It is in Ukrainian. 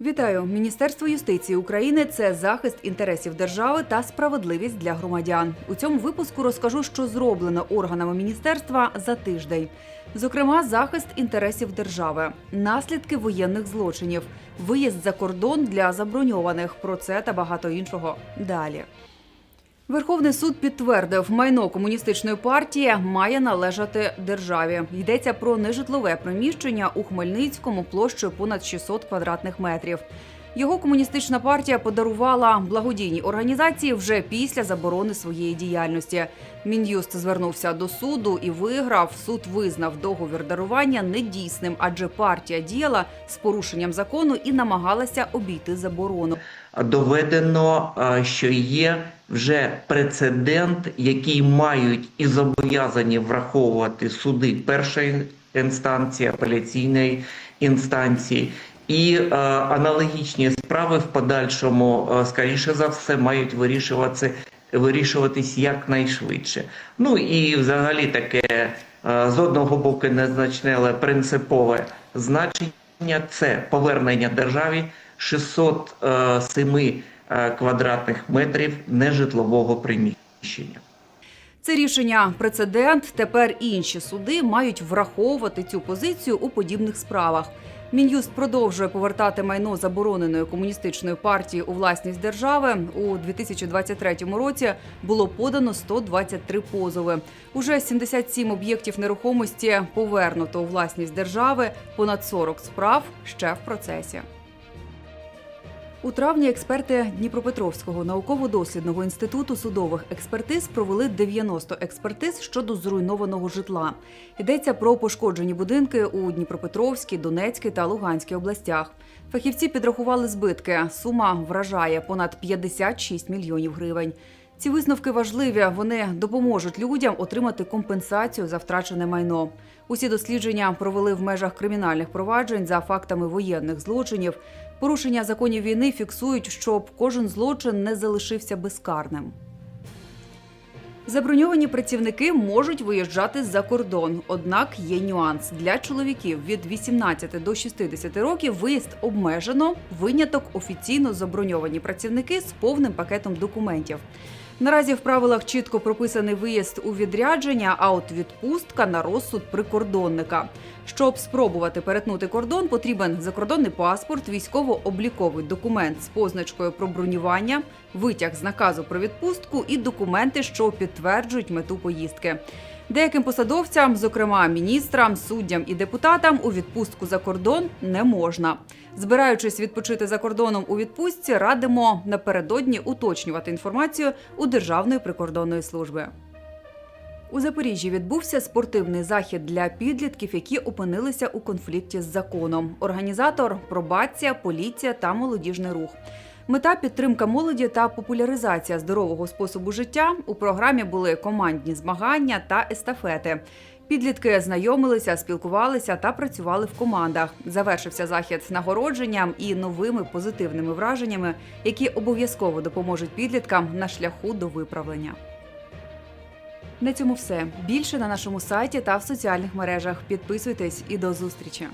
Вітаю! Міністерство юстиції України це захист інтересів держави та справедливість для громадян. У цьому випуску розкажу, що зроблено органами міністерства за тиждень. Зокрема, захист інтересів держави, наслідки воєнних злочинів, виїзд за кордон для заброньованих. Про це та багато іншого далі. Верховний суд підтвердив, майно комуністичної партії має належати державі. Йдеться про нежитлове приміщення у Хмельницькому площею понад 600 квадратних метрів. Його комуністична партія подарувала благодійній організації вже після заборони своєї діяльності. Мін'юст звернувся до суду і виграв. Суд визнав договір дарування недійсним, адже партія діяла з порушенням закону і намагалася обійти заборону. доведено, що є вже прецедент, який мають і зобов'язані враховувати суди першої інстанції, апеляційної інстанції. І е, аналогічні справи в подальшому, е, скоріше за все, мають вирішуватися вирішуватись якнайшвидше. Ну і взагалі таке е, з одного боку незначне, але принципове значення це повернення державі 607 е, квадратних метрів нежитлового приміщення. Це рішення прецедент. Тепер інші суди мають враховувати цю позицію у подібних справах. Мін'юст продовжує повертати майно забороненої комуністичної партії у власність держави. У 2023 році було подано 123 позови. Уже 77 об'єктів нерухомості повернуто у власність держави. Понад 40 справ ще в процесі. У травні експерти Дніпропетровського науково-дослідного інституту судових експертиз провели 90 експертиз щодо зруйнованого житла. Йдеться про пошкоджені будинки у Дніпропетровській, Донецькій та Луганській областях. Фахівці підрахували збитки. Сума вражає понад 56 мільйонів гривень. Ці висновки важливі. Вони допоможуть людям отримати компенсацію за втрачене майно. Усі дослідження провели в межах кримінальних проваджень за фактами воєнних злочинів. Порушення законів війни фіксують, щоб кожен злочин не залишився безкарним. Заброньовані працівники можуть виїжджати за кордон. Однак є нюанс для чоловіків від 18 до 60 років. Виїзд обмежено. Виняток офіційно заброньовані працівники з повним пакетом документів. Наразі в правилах чітко прописаний виїзд у відрядження, а от відпустка на розсуд прикордонника. Щоб спробувати перетнути кордон, потрібен закордонний паспорт, військово-обліковий документ з позначкою про бронювання, витяг з наказу про відпустку і документи, що підтверджують мету поїздки. Деяким посадовцям, зокрема міністрам, суддям і депутатам, у відпустку за кордон не можна. Збираючись відпочити за кордоном у відпустці, радимо напередодні уточнювати інформацію у Державної прикордонної служби. У Запоріжжі відбувся спортивний захід для підлітків, які опинилися у конфлікті з законом. Організатор пробація, поліція та молодіжний рух. Мета підтримка молоді та популяризація здорового способу життя. У програмі були командні змагання та естафети. Підлітки знайомилися, спілкувалися та працювали в командах. Завершився захід з нагородженням і новими позитивними враженнями, які обов'язково допоможуть підліткам на шляху до виправлення. На цьому все. Більше на нашому сайті та в соціальних мережах. Підписуйтесь і до зустрічі.